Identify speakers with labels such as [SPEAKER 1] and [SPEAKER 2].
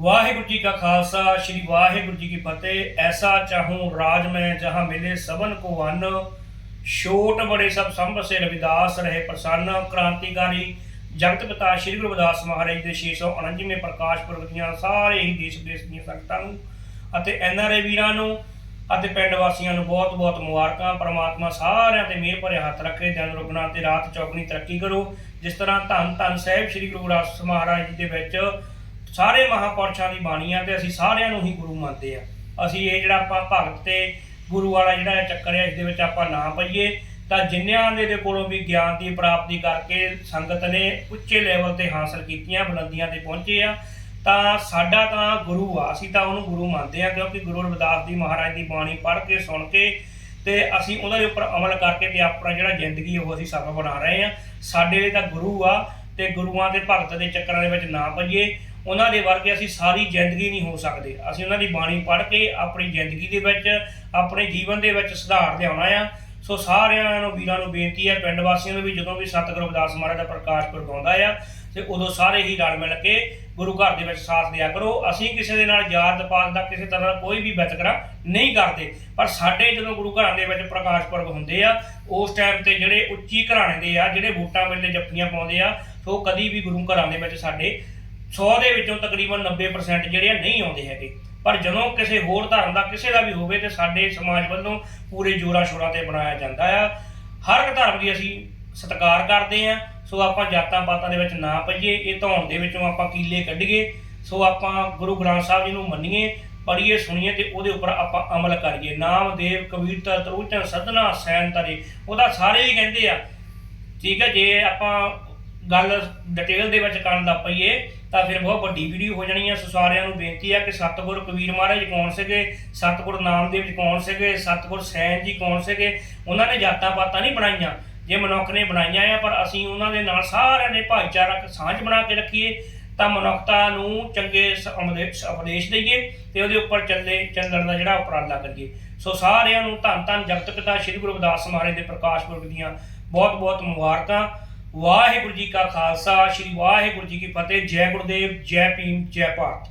[SPEAKER 1] ਵਾਹਿਗੁਰੂ ਜੀ ਕਾ ਖਾਲਸਾ, ਸ੍ਰੀ ਵਾਹਿਗੁਰੂ ਜੀ ਕੀ ਫਤਿਹ। ਐਸਾ ਚਾਹੂੰ ਰਾਜ ਮੈਂ ਜਹਾਂ ਮਿਲੇ ਸਭਨ ਕੋ ਅੰਨ। ਛੋਟ ਬੜੇ ਸਭ ਸੰਭ ਸੇ ਰਵਿਦਾਸ ਰਹੇ ਪ੍ਰਸੰਨ। ਕ੍ਰਾਂਤੀਕਾਰੀ ਜਗਤ ਪਿਤਾ ਸ੍ਰੀ ਗੁਰੂ ਰਵਿਦਾਸ ਮਹਾਰਾਜ ਦੇ 649ਵੇਂ ਪ੍ਰਕਾਸ਼ ਪੁਰਬ ਦੀਆਂ ਸਾਰੇ ਹੀ ਦੇਸ਼ ਵਿਦੇਸ਼ ਦੀਆਂ ਸੰਗਤਾਂ ਨੂੰ ਅਤੇ ਐਨਆਰਏ ਵੀਰਾਂ ਨੂੰ ਅਤੇ ਪਿੰਡ ਵਾਸੀਆਂ ਨੂੰ ਬਹੁਤ ਬਹੁਤ ਮੁਬਾਰਕਾਂ। ਪ੍ਰਮਾਤਮਾ ਸਾਰਿਆਂ ਤੇ ਮਿਹਰ ਭਰੇ ਹੱਥ ਰੱਖੇ। ਦਿਨ ਰੁਕਣਾ ਤੇ ਰਾਤ ਚੌਗਣੀ ਤਰੱਕੀ ਕਰੋ। ਜਿਸ ਤਰ੍ਹਾਂ ਧੰਨ ਧੰਨ ਸਾਹਿਬ ਸ੍ਰੀ ਗੁਰੂ ਗ੍ਰੰਥ ਮਹਾਰਾਜ ਜੀ ਦੇ ਵਿੱਚ ਸਾਰੇ ਮਹਾਪੁਰਸ਼ਾਂ ਦੀ ਬਾਣੀ ਆ ਤੇ ਅਸੀਂ ਸਾਰਿਆਂ ਨੂੰ ਹੀ ਗੁਰੂ ਮੰਨਦੇ ਆ। ਅਸੀਂ ਇਹ ਜਿਹੜਾ ਆਪਾਂ ਭਗਤ ਤੇ ਗੁਰੂ ਵਾਲਾ ਜਿਹੜਾ ਚੱਕਰ ਹੈ ਇਸ ਦੇ ਵਿੱਚ ਆਪਾਂ ਨਾ ਪਈਏ। ਤਾਂ ਜਿੰਨਿਆਂ ਦੇ ਦੇ ਕੋਲੋਂ ਵੀ ਗਿਆਨ ਦੀ ਪ੍ਰਾਪਤੀ ਕਰਕੇ ਸੰਗਤ ਨੇ ਉੱਚੇ ਲੈਵਲ ਤੇ ਹਾਸਲ ਕੀਤੀਆਂ, ਬੁਲੰਦੀਆਂ ਤੇ ਪਹੁੰਚੇ ਆ, ਤਾਂ ਸਾਡਾ ਤਾਂ ਗੁਰੂ ਆ। ਅਸੀਂ ਤਾਂ ਉਹਨੂੰ ਗੁਰੂ ਮੰਨਦੇ ਆ, ਕਿਉਂਕਿ ਗੁਰੂ ਰਵਿਦਾਸ ਦੀ ਮਹਾਰਾਜ ਦੀ ਬਾਣੀ ਪੜ੍ਹ ਕੇ, ਸੁਣ ਕੇ ਤੇ ਅਸੀਂ ਉਹਨਾਂ ਦੇ ਉੱਪਰ ਅਮਲ ਕਰਕੇ ਤੇ ਆਪਣਾ ਜਿਹੜਾ ਜ਼ਿੰਦਗੀ ਉਹ ਅਸੀਂ ਸਫਲ ਬਣਾ ਰਹੇ ਆ। ਸਾਡੇ ਲਈ ਤਾਂ ਗੁਰੂ ਆ ਤੇ ਗੁਰੂਆਂ ਦੇ ਭਗਤ ਦੇ ਚੱਕਰਾਂ ਦੇ ਵਿੱਚ ਨਾ ਪਈਏ। ਉਹਨਾਂ ਦੇ ਵਰਗੇ ਅਸੀਂ ਸਾਰੀ ਜ਼ਿੰਦਗੀ ਨਹੀਂ ਹੋ ਸਕਦੇ। ਅਸੀਂ ਉਹਨਾਂ ਦੀ ਬਾਣੀ ਪੜ੍ਹ ਕੇ ਆਪਣੀ ਜ਼ਿੰਦਗੀ ਦੇ ਵਿੱਚ, ਆਪਣੇ ਜੀਵਨ ਦੇ ਵਿੱਚ ਸੁਧਾਰ ਲਿਆਉਣਾ ਆ। ਸੋ ਸਾਰਿਆਂ ਨੂੰ, ਵੀਰਾਂ ਨੂੰ ਬੇਨਤੀ ਹੈ, ਪਿੰਡ ਵਾਸੀਆਂ ਨੂੰ ਵੀ ਜਦੋਂ ਵੀ ਸਤਿਗੁਰੂ ਅਵਦਾਸ ਮਹਾਰਾਜ ਦਾ ਪ੍ਰਕਾਸ਼ ਪੁਰਬ ਆਉਂਦਾ ਆ, ਤੇ ਉਦੋਂ ਸਾਰੇ ਹੀ ਰਲ ਮਿਲ ਕੇ ਗੁਰੂ ਘਰ ਦੇ ਵਿੱਚ ਸਾਥ ਦਿਆ ਕਰੋ। ਅਸੀਂ ਕਿਸੇ ਦੇ ਨਾਲ ਯਾਦ ਪਾਤ ਦਾ, ਕਿਸੇ ਤਰ੍ਹਾਂ ਦਾ ਕੋਈ ਵੀ ਵਿਤਕਰਾ ਨਹੀਂ ਕਰਦੇ। ਪਰ ਸਾਡੇ ਜਦੋਂ ਗੁਰੂ ਘਰਾਂ ਦੇ ਵਿੱਚ ਪ੍ਰਕਾਸ਼ ਪੁਰਬ ਹੁੰਦੇ ਆ, ਉਸ ਟਾਈਮ ਤੇ ਜਿਹੜੇ ਉੱਚੀ ਘਰਾਣੇ ਦੇ ਆ, ਜਿਹੜੇ ਵੋਟਾਂ ਵੇਲੇ ਜੱਫੀਆਂ ਪਾਉਂਦੇ ਆ, ਸੋ ਕਦੀ ਵੀ ਗੁਰੂ ਘਰਾਂ ਦੇ ਵਿੱਚ ਸਾਡੇ 100 ਦੇ ਵਿੱਚੋਂ ਤਕਰੀਬਨ 90% ਜਿਹੜੇ ਆ ਨਹੀਂ ਆਉਂਦੇ ਹੈਗੇ। ਪਰ ਜਦੋਂ ਕਿਸੇ ਹੋਰ ਧਰਮ ਦਾ, ਕਿਸੇ ਦਾ ਵੀ ਹੋਵੇ ਤੇ ਸਾਡੇ ਸਮਾਜ ਵੱਲੋਂ ਪੂਰੇ ਜੋਰਾਂ ਸ਼ੋਰਾਂ ਤੇ ਬਣਾਇਆ ਜਾਂਦਾ ਆ। ਹਰ ਇੱਕ ਧਰਮ ਦੀ ਅਸੀਂ ਸਤਿਕਾਰ ਕਰਦੇ ਆ। ਸੋ ਆਪਾਂ ਜਾਤਾਂ ਪਾਤਾਂ ਦੇ ਵਿੱਚ ਨਾ ਪਈਏ, ਇਹ ਧੌਣ ਦੇ ਵਿੱਚੋਂ ਆਪਾਂ ਕੀਲੇ ਕੱਢੀਏ। ਸੋ ਆਪਾਂ ਗੁਰੂ ਗ੍ਰੰਥ ਸਾਹਿਬ ਜੀ ਨੂੰ ਮੰਨੀਏ, ਪੜ੍ਹੀਏ, ਸੁਣੀਏ ਤੇ ਉਹਦੇ ਉੱਪਰ ਆਪਾਂ ਅਮਲ ਕਰੀਏ। ਨਾਮਦੇਵ ਕਬੀਰਤਾ ਤਰੂਚਨ ਸਦਨਾ ਸੈਨ ਤਰੇ ਉਹਦਾ ਸਾਰੇ ਹੀ ਕਹਿੰਦੇ ਆ, ਠੀਕ ਹੈ ਜੇ ਆਪਾਂ ਗੱਲ ਡਿਟੇਲ ਦੇ ਵਿੱਚ ਕਰਨ ਲੱਗ ਪਈਏ, ਤਾਂ ਫਿਰ ਬਹੁਤ ਵੱਡੀ ਵੀਡੀਓ ਹੋ ਜਾਣੀ ਹੈ ਸੋ ਸਾਰਿਆਂ ਨੂੰ ਬੇਨਤੀ ਹੈ ਕਿ ਸਤਿਗੁਰ ਕਬੀਰ ਮਹਾਰਾਜ ਕੌਣ ਸੀਗੇ, ਸਤਿਗੁਰ ਨਾਮਦੇਵ ਜੀ ਕੌਣ ਸੀਗੇ, ਸਤਿਗੁਰ ਸੈਨ ਜੀ ਕੌਣ ਸੀਗੇ, ਉਹਨਾਂ ਨੇ ਜਾਤਾਂ ਪਾਤਾਂ ਨਹੀਂ ਬਣਾਈਆਂ। ਜੇ ਮਨੁੱਖ ਨੇ ਬਣਾਈਆਂ ਆ, ਪਰ ਅਸੀਂ ਉਹਨਾਂ ਦੇ ਨਾਲ ਸਾਰਿਆਂ ਨੇ ਭਾਈਚਾਰਕ ਸਾਂਝ ਬਣਾ ਕੇ ਰੱਖੀਏ, ਤਾਂ ਮਨੁੱਖਤਾ ਨੂੰ ਚੰਗੇ ਸ- ਉਪਦੇਸ਼ ਉਪਦੇਸ਼ ਦਈਏ ਤੇ ਉਹਦੇ ਉੱਪਰ ਚੱਲੇ, ਚੱਲਣ ਦਾ ਜਿਹੜਾ ਉਪਰਾਲਾ ਕਰੀਏ। ਸੋ ਸਾਰਿਆਂ ਨੂੰ ਧੰਨ ਧੰਨ ਜਗਤ ਪਿਤਾ ਸ੍ਰੀ ਗੁਰੂ ਰਵਿਦਾਸ ਮਹਾਰਾਜ ਦੇ ਪ੍ਰਕਾਸ਼ ਪੁਰਬ ਦੀਆਂ ਬਹੁਤ ਬਹੁਤ ਮੁਬਾਰਕਾਂ। ਵਾਹਿਗੁਰੂ ਜੀ ਕਾ ਖਾਲਸਾ, ਸ੍ਰੀ ਵਾਹਿਗੁਰੂ ਜੀ ਕੀ ਫਤਿਹ, ਜੈ ਗੁਰਦੇਵ, ਜੈ ਭੀਮ, ਜੈ ਭਾਰਤ।